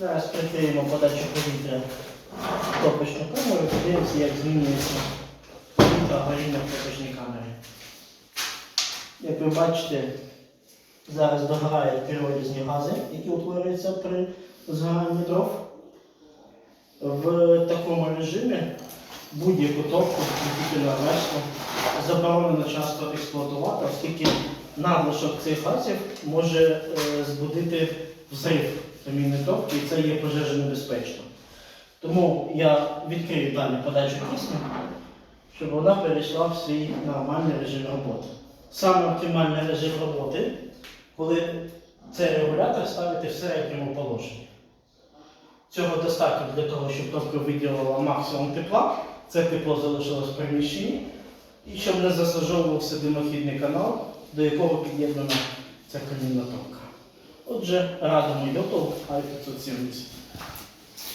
Зараз прикриємо подачу повітря в топочну камеру, подивимося, як змінюється горіння в топочній камері. Як ви бачите, зараз догорають піролізні гази, які утворюються при згоранні дров. В такому режимі будь-яку топку, тільки норвежську, заборонено часто експлуатувати, оскільки надлишок цих газів може е, збудити взрив камінної топки, і це є пожежонебезпечно. Тому я відкрию далі подачу кисню, щоб вона перейшла в свій нормальний режим роботи. Саме оптимальний режим роботи, коли цей регулятор ставити в середньому положенні. Цього достатньо для того, щоб топка виділила максимум тепла, це тепло залишилось в приміщенні, і щоб не засажовувався димохідний канал, до якого під'єднана ця камінна топка. Отже, радимо йоту i 570.